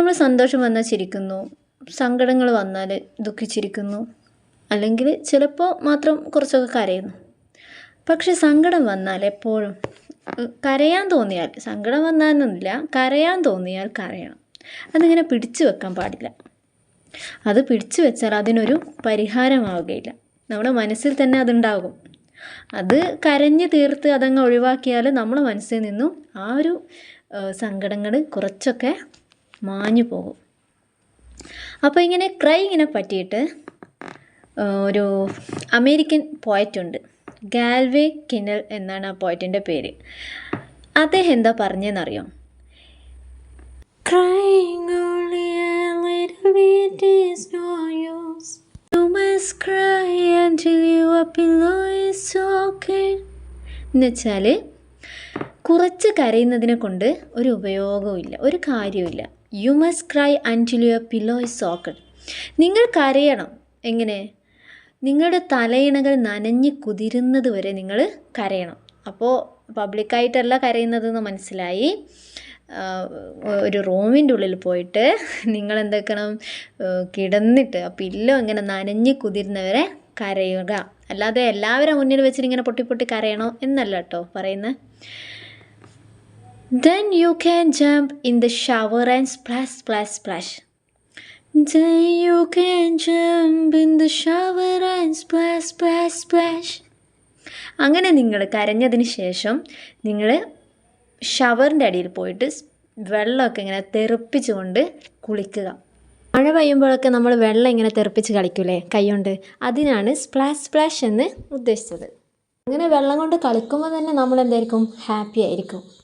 നമ്മൾ സന്തോഷം വന്നാൽ ചിരിക്കുന്നു. സങ്കടങ്ങൾ വന്നാൽ ദുഃഖിച്ചിരിക്കുന്നു. അല്ലെങ്കിൽ ചിലപ്പോൾ മാത്രം കുറച്ചൊക്കെ കരയുന്നു. പക്ഷെ സങ്കടം വന്നാൽ എപ്പോഴും കരയാൻ തോന്നിയാൽ സങ്കടം വന്നാലൊന്നുമില്ല കരയാൻ തോന്നിയാൽ കരയണം. അതിങ്ങനെ പിടിച്ചു വെക്കാൻ പാടില്ല. അത് പിടിച്ചു വെച്ചാൽ അതിനൊരു പരിഹാരമാവുകയില്ല. നമ്മുടെ മനസ്സിൽ തന്നെ അതുണ്ടാകും. അത് കരഞ്ഞു തീർത്ത് അതങ്ങ് ഒഴിവാക്കിയാൽ നമ്മുടെ മനസ്സിൽ നിന്നും ആ ഒരു സങ്കടങ്ങൾ കുറച്ചൊക്കെ മാഞ്ഞു പോകും. അപ്പോൾ ഇങ്ങനെ ക്രൈങ്ങിനെ പറ്റിയിട്ട് ഒരു അമേരിക്കൻ പോയറ്റുണ്ട് ഗാൽവേ കിനൽ എന്നാണ് ആ പോയറ്റിന്റെ പേര്. അദ്ദേഹം എന്താ പറഞ്ഞതെന്നറിയോ Crying only a little bit is no use. You must cry until your pillow is soaking. എന്നുവെച്ചാൽ കുറച്ച് കരയുന്നതിനെ കൊണ്ട് ഒരു ഉപയോഗവും ഇല്ല ഒരു കാര്യവുമില്ല. You must cry until your pillow is soaked നിങ്ങൾ കരയണം. എങ്ങനെ? നിങ്ങളുടെ തലയിണകൾ നനഞ്ഞ് കുതിരുന്നത് വരെ നിങ്ങൾ കരയണം. അപ്പോൾ പബ്ലിക്കായിട്ടല്ല കരയുന്നതെന്ന് മനസ്സിലായി. ഒരു റൂമിന്റെ ഉള്ളിൽ പോയിട്ട് നിങ്ങൾ എന്തൊക്കെയാണ് കിടന്നിട്ട് ആ പില്ലോ ഇങ്ങനെ നനഞ്ഞ് കുതിരുന്നവരെ കരയുക. അല്ലാതെ എല്ലാവരും മുന്നിൽ വെച്ചിട്ട് ഇങ്ങനെ പൊട്ടി പൊട്ടി കരയണോ എന്നല്ല കേട്ടോ പറയുന്നത് Then you can jump in the shower and splash, splash, splash. Then you can jump in the shower and splash, splash, splash. അങ്ങനെ നിങ്ങൾ കരഞ്ഞതിന് ശേഷം നിങ്ങൾ ഷവറിന്റെ അടിയിൽ പോയിട്ട് വെള്ളമൊക്കെ ഇങ്ങനെ തെറിപ്പിച്ചുകൊണ്ട് കുളിക്കുക. മഴ പെയ്യുമ്പോഴൊക്കെ നമ്മൾ വെള്ളം ഇങ്ങനെ തെറിപ്പിച്ച് കളിക്കൂലേ? കൈകൊണ്ട് അതിനാണ് സ്പ്ലാഷ് സ്പ്ലാഷ് എന്ന് ഉദ്ദേശിച്ചത്. അങ്ങനെ വെള്ളം കൊണ്ട് കളിക്കുമ്പോൾ തന്നെ നമ്മൾ എന്തായിരിക്കും? ഹാപ്പി ആയിരിക്കും.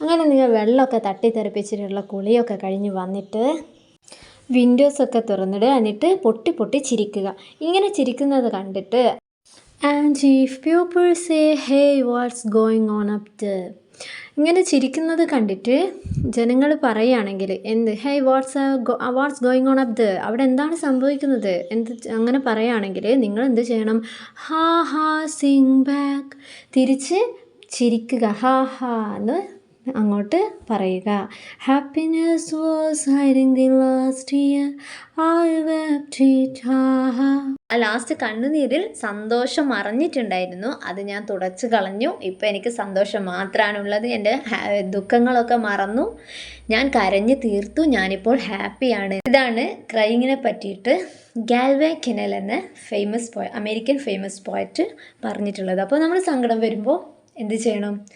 അങ്ങനെ നിങ്ങൾ വെള്ളമൊക്കെ തട്ടിത്തെറിപ്പിച്ചിട്ടുള്ള കുളിയൊക്കെ കഴിഞ്ഞ് വന്നിട്ട് വിൻഡോസൊക്കെ തുറന്നിടുക എന്നിട്ട് പൊട്ടി പൊട്ടി ചിരിക്കുക. ഇങ്ങനെ ചിരിക്കുന്നത് കണ്ടിട്ട് and if people say hey what's going on up the ഇങ്ങനെ ചിരിക്കുന്നത് കണ്ടിട്ട് ജനങ്ങൾ പറയുകയാണെങ്കിൽ എന്ത്? Hey what's what's going on up the അവിടെ എന്താണ് സംഭവിക്കുന്നത്? എന്ത് അങ്ങനെ പറയുകയാണെങ്കിൽ നിങ്ങൾ എന്ത് ചെയ്യണം? ഹാ ഹാ സിങ് ബാക്ക് തിരിച്ച് ചിരിക്കുക ഹാ ഹാ എന്ന് അങ്ങോട്ട് പറയുക. Happiness was hiding the last year I wept it ആ ലാസ്റ്റ് കണ്ണുനീരിൽ സന്തോഷം മറഞ്ഞിട്ടുണ്ടായിരുന്നു. അത് ഞാൻ തുടച്ചു കളഞ്ഞു. ഇപ്പം എനിക്ക് സന്തോഷം മാത്രമാണുള്ളത് എന്റെ ദുഃഖങ്ങളൊക്കെ മറന്നു. ഞാൻ കരഞ്ഞു തീർത്തു. ഞാനിപ്പോൾ ഹാപ്പിയാണ്. ഇതാണ് ക്രൈങ്ങിനെ പറ്റിയിട്ട് ഗാൽവേ കിനൽ എന്ന ഫേമസ് പോയ അമേരിക്കൻ ഫേമസ് പോയറ്റ് പറഞ്ഞിട്ടുള്ളത്. അപ്പോൾ നമ്മൾ സങ്കടം വരുമ്പോൾ എന്ത് ചെയ്യണം?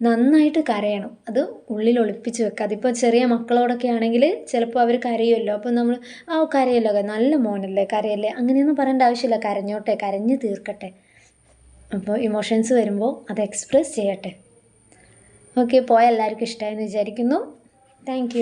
നന്നായിട്ട് കരയണം. അത് ഉള്ളിൽ ഒളിപ്പിച്ച് വെക്കുക. അതിപ്പോൾ ചെറിയ മക്കളോടൊക്കെ ആണെങ്കിൽ ചിലപ്പോൾ അവർ കരയുമല്ലോ. അപ്പോൾ നമ്മൾ ആ കരയല്ലോ നല്ല മോനല്ലേ കരയല്ലേ? അങ്ങനെയൊന്നും പറയേണ്ട ആവശ്യമില്ല. കരഞ്ഞോട്ടെ കരഞ്ഞ് തീർക്കട്ടെ. അപ്പോൾ ഇമോഷൻസ് വരുമ്പോൾ അത് എക്സ്പ്രസ് ചെയ്യട്ടെ. ഓക്കെ പോയ എല്ലാവർക്കും ഇഷ്ടമായെന്ന് വിചാരിക്കുന്നു. താങ്ക്